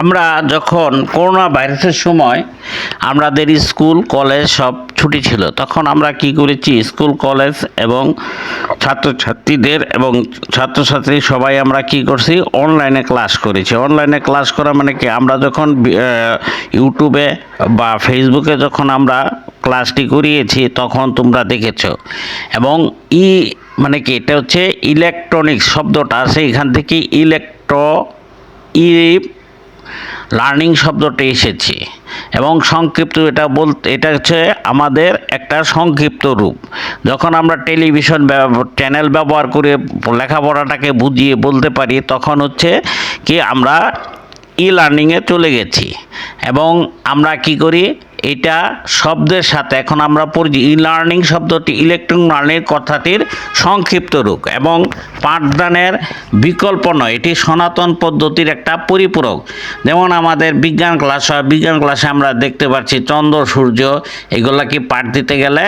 আমরা যখন করোনা ভাইরাসের সময় আমাদের স্কুল, কলেজ সব ছুটি ছিল, তখন আমরা কি করেছি? স্কুল, কলেজ এবং ছাত্রছাত্রীদের এবং ছাত্রছাত্রী সবাই আমরা কি করছি? অনলাইনে ক্লাস করেছি। অনলাইনে ক্লাস করা মানে কি? আমরা যখন ইউটিউবে বা ফেসবুকে যখন আমরা ক্লাসটি করিয়েছি, তখন তোমরা দেখেছ। এবং ই মানে কি? এটা হচ্ছে ইলেকট্রনিক্স শব্দটা আছে এখান থেকে ইলেকট্র ই লার্নিং শব্দটি এসেছে এবং সংক্ষিপ্ত এটা বলতে এটা হচ্ছে আমাদের একটা সংক্ষিপ্ত রূপ। যখন আমরা টেলিভিশন চ্যানেল ব্যবহার করে লেখাপড়াটাকে বুঝিয়ে বলতে পারি, তখন হচ্ছে কি আমরা ই লার্নিংয়ে চলে গেছি। এবং আমরা কি করি? এটা শব্দের সাথে, এখন আমরা পড়ছি ই লার্নিং শব্দটি ইলেকট্রনিক লার্নিং কথাটির সংক্ষিপ্ত রূপ এবং পাঠদানের বিকল্প নয়, এটি সনাতন পদ্ধতির একটা পরিপূরক। যেমন আমাদের বিজ্ঞান ক্লাস হয়, বিজ্ঞান ক্লাসে আমরা দেখতে পাচ্ছি চন্দ্র, সূর্য, এগুলা কি পাঠ দিতে গেলে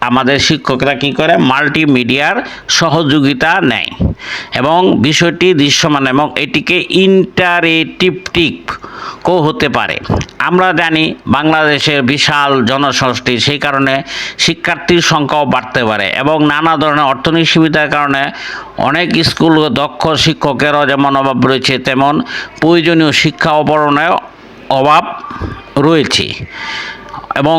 আমাদের শিক্ষকরা কি করে? মাল্টিমিডিয়ার সহযোগিতা নেয়। এবং বিষয়টি দৃশ্যমান এবং এটিকে ইন্টারেটিভটিক কো হতে পারে। আমরা জানি বাংলাদেশের বিশাল জনসমষ্টি, সেই কারণে শিক্ষার্থীর সংখ্যাও বাড়তে পারে এবং নানা ধরনের অর্থনৈতিক সুবিধার কারণে অনেক স্কুল দক্ষ শিক্ষকেরও যেমন অভাব রয়েছে, তেমন প্রয়োজনীয় শিক্ষা অবরণের অভাব রয়েছে। এবং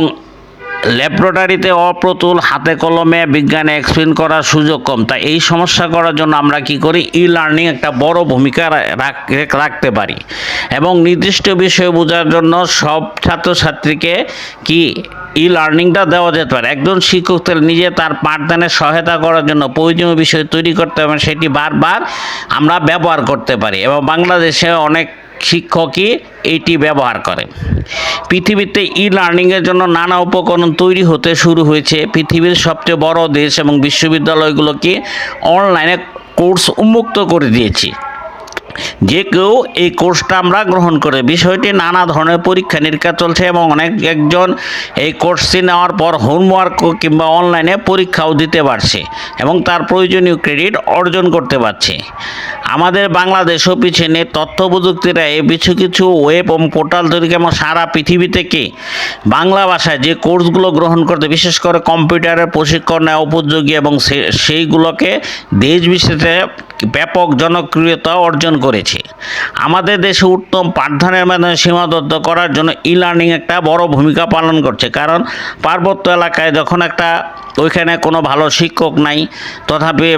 ল্যাবরেটরিতে অপ্রতুল হাতে কলমে বিজ্ঞানে এক্সপ্লেন করার সুযোগ কম। তাই এই সমস্যা করার জন্য আমরা কি করি? ই লার্নিং একটা বড় ভূমিকা রাখতে পারি। এবং নির্দিষ্ট বিষয় বোঝার জন্য সব ছাত্রছাত্রীকে কি ই লার্নিংটা দেওয়া যেতে পারে। একজন শিক্ষক নিজে তার পাঠদানের সহায়তা করার জন্য প্রয়োজনীয় বিষয় তৈরি করতে হবে, সেটি বারবার আমরা ব্যবহার করতে পারি। এবং বাংলাদেশে অনেক শিক্ষকই এটি ব্যবহার করে পৃথিবীতে ই লার্নিংয়ের জন্য নানা উপকরণ তৈরি হতে শুরু হয়েছে। পৃথিবীর সবচেয়ে বড় দেশ এবং বিশ্ববিদ্যালয়গুলোকে অনলাইনে কোর্স উন্মুক্ত করে দিয়েছি। যে কেউ এই কোর্সটা আমরা গ্রহণ করে। বিষয়টি নানা ধরনের পরীক্ষা নিরীক্ষা চলছে এবং অনেক একজন এই কোর্সটি নেওয়ার পর হোমওয়ার্ক কিংবা অনলাইনে পরীক্ষাও দিতে পারছে এবং তার প্রয়োজনীয় ক্রেডিট অর্জন করতে পারছে। আমাদের বাংলাদেশও পিছনে তথ্য প্রযুক্তিরা এই কিছু কিছু ওয়েব এবং পোর্টাল তৈরি এবং সারা পৃথিবী থেকে বাংলা ভাষায় যে কোর্সগুলো গ্রহণ করতে, বিশেষ করে কম্পিউটারের প্রশিক্ষণ নেওয়া, উপযোগী এবং সেইগুলোকে দেশ বিশেষে ব্যাপক জনপ্রিয়তা অর্জন করেছে। আমাদের দেশে উত্তম পাঠদানের মাধ্যমে সীমাবদ্ধ করার জন্য ই লার্নিং একটা বড় ভূমিকা পালন করছে। কারণ পার্বত্য এলাকায় যখন একটা ওইখানে কোনো ভালো শিক্ষক নাই, তথাপি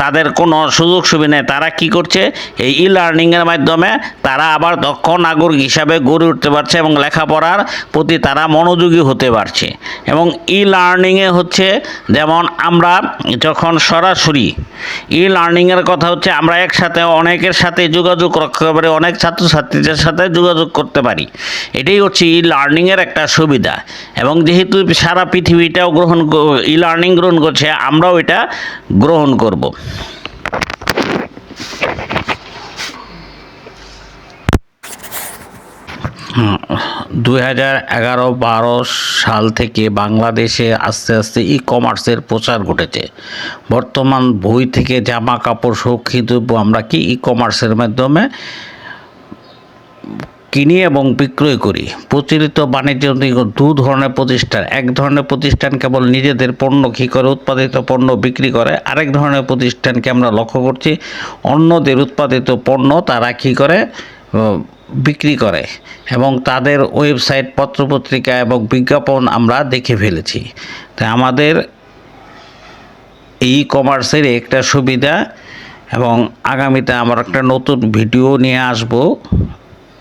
তাদের কোনো সুযোগ সুবিধা নেই। তারা কি করছে? এই ই লার্নিংয়ের মাধ্যমে তারা আবার দক্ষ নাগরিক হিসাবে গড়ে উঠতে পারছে এবং লেখাপড়ার প্রতি তারা মনোযোগী হতে পারছে। এবং ই লার্নিংয়ে হচ্ছে যেমন আমরা যখন সরাসরি ই লার্নিংয়ের কথা হচ্ছে, আমরা একসাথে অনেকের সাথে যোগাযোগ রাখতে পারি অনেক ছাত্রছাত্রীদের সাথে যোগাযোগ করতে পারি। এটাই হচ্ছে ই লার্নিংয়ের একটা সুবিধা। এবং যেহেতু সারা পৃথিবীটাও গ্রহণ ই লার্নিং গ্রহণ করছে, আমরাও এটা গ্রহণ করব। দুই হাজার এগারো বারো সাল থেকে বাংলাদেশে আস্তে আস্তে ই কমার্সের প্রচার ঘটেছে। বর্তমান বই থেকে জামা কাপড় দ্রব্য আমরা কি ই কমার্সের মাধ্যমে কিনি এবং বিক্রয় করি। প্রচলিত বাণিজ্য দু ধরনের প্রতিষ্ঠান। এক ধরনের প্রতিষ্ঠান কেবল নিজেদের পণ্য কী করে উৎপাদিত পণ্য বিক্রি করে, আরেক ধরনের প্রতিষ্ঠানকে আমরা লক্ষ্য করছি অন্যদের উৎপাদিত পণ্য তারা কী করে বিক্রি করে এবং তাদের ওয়েবসাইট, পত্রপত্রিকা এবং বিজ্ঞাপন আমরা দেখে ফেলেছি। তাই আমাদের ই কমার্সের একটা সুবিধা এবং আগামীতে আমার একটা নতুন ভিডিও নিয়ে আসব।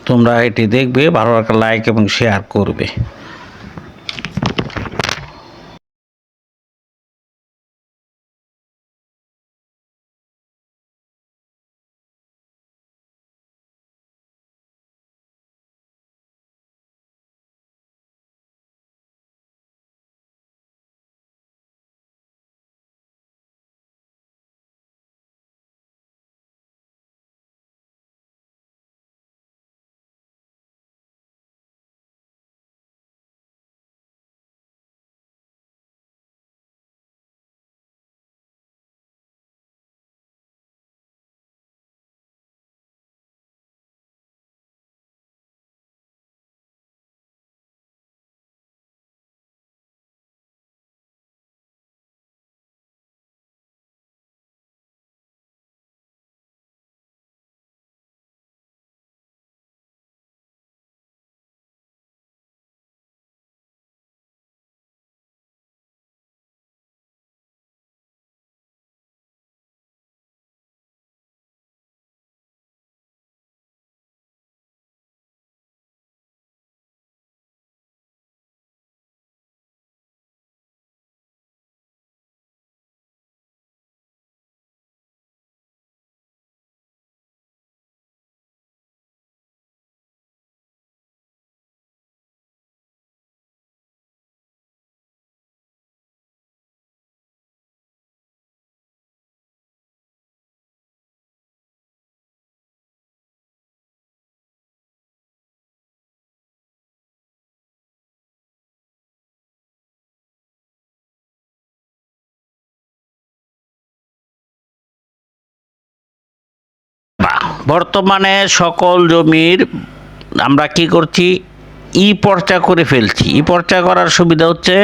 তোমরা এটি দেখবে ভালো একটা লাইক এবং শেয়ার করবে। বর্তমানে সকল জমির আমরা কি করছি? ই পর্চা করে ফেলছি। ই পর্চা করার সুবিধা হচ্ছে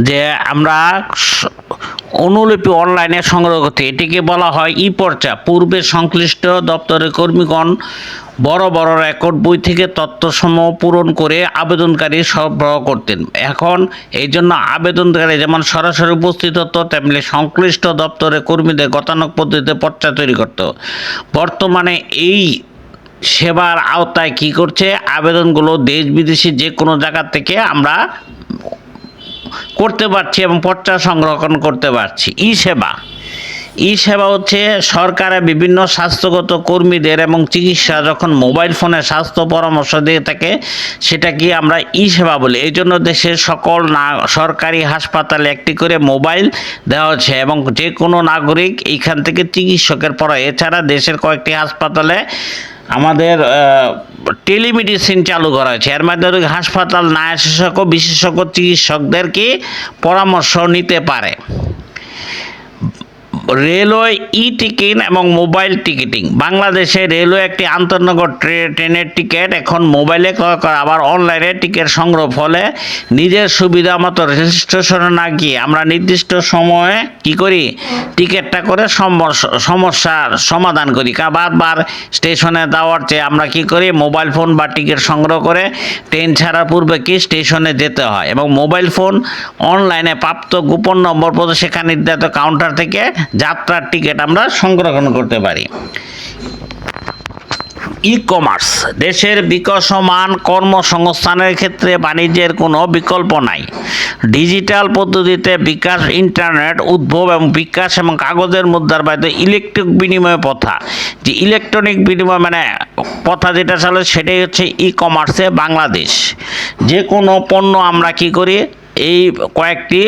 যে আমরা অনুলিপি অনলাইনে সংগ্রহ করতে। এটিকে বলা হয় ই পর্চা পূর্বে সংশ্লিষ্ট দপ্তরের কর্মীগণ বড় বড় রেকর্ড, বই থেকে তথ্যসমূহ পূরণ করে আবেদনকারী সরবরাহ করতেন। এখন এই জন্য আবেদনকারী যেমন সরাসরি উপস্থিত হতো, তেমনি সংশ্লিষ্ট দপ্তরের কর্মীদের গতানুগ পদ্ধতিতে পর্চা তৈরি করত। বর্তমানে এই সেবার আওতায় কি করছে? আবেদনগুলো দেশ বিদেশি যে কোনো জায়গা থেকে আমরা করতে পারছি এবং পর্চা সংরক্ষণ করতে পারছি। ই সেবা ই সেবা হচ্ছে সরকারের বিভিন্ন স্বাস্থ্যগত কর্মীদের এবং চিকিৎসা যখন মোবাইল ফোনে স্বাস্থ্য পরামর্শ দিয়ে থাকে সেটা কি আমরা ই সেবা বলি। এই জন্য দেশের সকল না, সরকারি হাসপাতালে একটি করে মোবাইল দেওয়া হচ্ছে এবং যে কোনো নাগরিক এইখান থেকে চিকিৎসকের পড়া এছাড়া দেশের কয়েকটি হাসপাতালে আমাদের টেলিমেডিসিন চালু করা হয়েছে। এর মাধ্যমে হাসপাতাল না বিশেষজ্ঞ বিশেষজ্ঞ চিকিৎসকদেরকে পরামর্শ নিতে পারে। রেলওয়ে ই টিকিট এবং মোবাইল টিকিটিং। বাংলাদেশে রেলওয়ে একটি আন্তনগর ট্রে- ট্রেনের টিকিট, এখন মোবাইলে ক্রয় করা, আবার অনলাইনে টিকিট সংগ্রহ ফলে নিজের সুবিধা মতো রেল স্টেশনে না গিয়ে আমরা নির্দিষ্ট সময়ে কি করি? টিকিটটা করে সমস- সমস্যার সমাধান করি। বারবার স্টেশনে যাওয়ার চেয়ে আমরা কি করি? মোবাইল ফোন বা টিকিট সংগ্রহ করে ট্রেন ছাড়ার পূর্বে কি স্টেশনে যেতে হয় এবং মোবাইল ফোন অনলাইনে প্রাপ্ত গোপন নম্বর পদে সেখানে নির্ধারিত কাউন্টার থেকে যাত্রার টিকিট আমরা সংরক্ষণ করতে পারি। ই কমার্স দেশের বিকশমান কর্মসংস্থানের ক্ষেত্রে বাণিজ্যের কোনো বিকল্প নাই। ডিজিটাল পদ্ধতিতে বিকাশ ইন্টারনেট উদ্ভব এবং বিকাশ এবং কাগজের মুদ্রার বাইরে ইলেকট্রিক বিনিময় প্রথা। যে ইলেকট্রনিক বিনিময় মানে প্রথা যেটা চলে সেটাই হচ্ছে ই কমার্সে বাংলাদেশ। যে কোনো পণ্য আমরা কি করি? এই কয়েকটি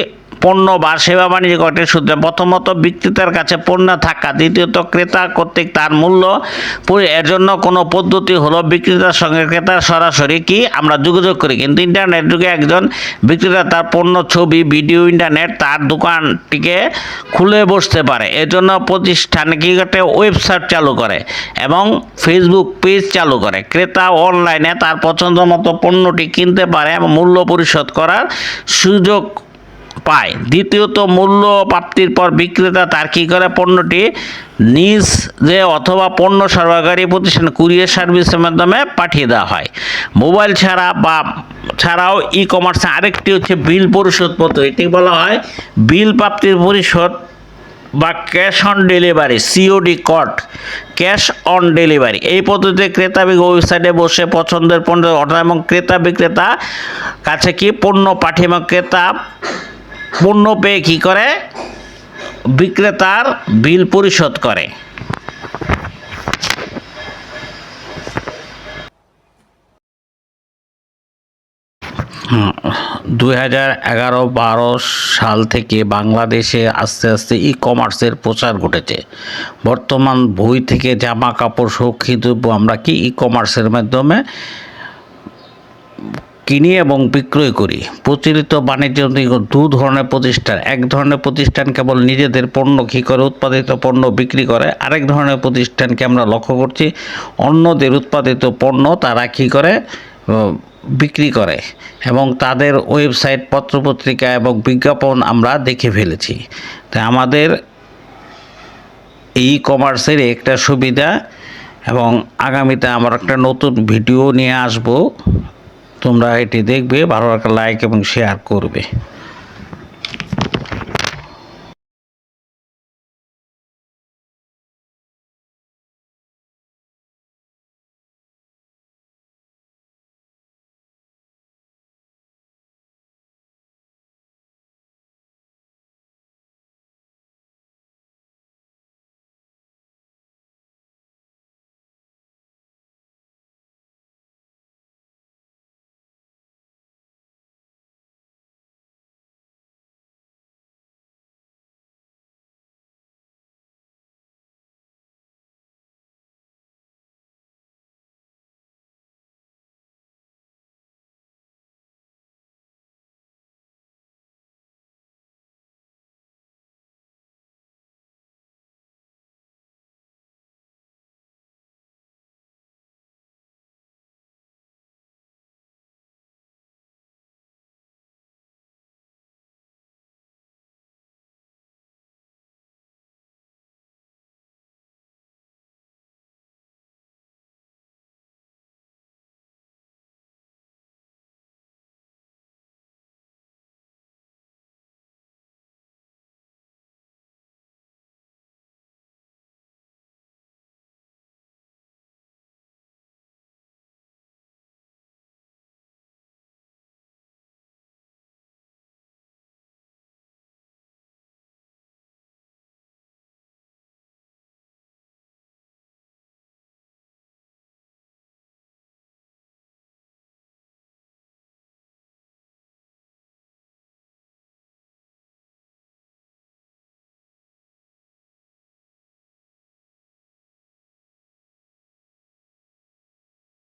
পণ্য বা সেবা বাণিজ্য কয়েকটি সূত্রে প্রথমত বিক্রেতার কাছে পণ্য থাকা, দ্বিতীয়ত ক্রেতা কর্তৃক তার মূল্য এর জন্য কোনো পদ্ধতি হলো বিক্রেতার সঙ্গে ক্রেতার সরাসরি কি আমরা যোগাযোগ করি। কিন্তু ইন্টারনেট যুগে একজন বিক্রেতা তার পণ্য, ছবি, ভিডিও, ইন্টারনেট তার দোকানটিকে খুলে বসতে পারে। এর জন্য প্রতিষ্ঠান কি ঘটে? ওয়েবসাইট চালু করে এবং ফেসবুক পেজ চালু করে। ক্রেতা অনলাইনে তার পছন্দ মতো পণ্যটি কিনতে পারে এবং মূল্য পরিশোধ করার সুযোগ পায়। দ্বিতীয়ত মূল্য প্রাপ্তির পর বিক্রেতা তার কী করে পণ্যটি নিজ যে অথবা পণ্য সরবরাহকারী প্রতিষ্ঠান কুরিয়ার সার্ভিসের মাধ্যমে পাঠিয়ে দেওয়া হয়। মোবাইল ছাড়া বা ছাড়াও ই কমার্সে আরেকটি হচ্ছে বিল পরিশোধ পদ্ধতি। এটি বলা হয় বিল প্রাপ্তির পরিশোধ বা ক্যাশ অন ডেলিভারি সিওডি কট ক্যাশ অন ডেলিভারি। এই পদ্ধতিতে ক্রেতা ওয়েবসাইটে বসে পছন্দের পণ্য অর্ডার এবং ক্রেতা বিক্রেতা কাছে কি পণ্য পাঠিয়ে এবং ক্রেতা পণ্য পেয়ে কী করে? বিক্রেতার বিল পরিশোধ করে। দুই হাজার এগারো বারো সাল থেকে বাংলাদেশে আস্তে আস্তে ই কমার্সের প্রচার ঘটেছে। বর্তমান বই থেকে জামা কাপড় সৌক্ষিত আমরা কি ই কমার্সের মাধ্যমে কিনি এবং বিক্রয় করি। প্রচলিত বাণিজ্য দু ধরনের প্রতিষ্ঠান। এক ধরনের প্রতিষ্ঠান কেবল নিজেদের পণ্য কী করে উৎপাদিত পণ্য বিক্রি করে, আরেক ধরনের প্রতিষ্ঠানকে আমরা লক্ষ্য করছি অন্যদের উৎপাদিত পণ্য তারা কী করে বিক্রি করে এবং তাদের ওয়েবসাইট, পত্রপত্রিকা এবং বিজ্ঞাপন আমরা দেখে ফেলেছি। তাই আমাদের ই কমার্সের একটা সুবিধা এবং আগামীতে আমার একটা নতুন ভিডিও নিয়ে আসব। তোমরা এটি দেখবে ভালো একটা লাইক এবং শেয়ার করবে।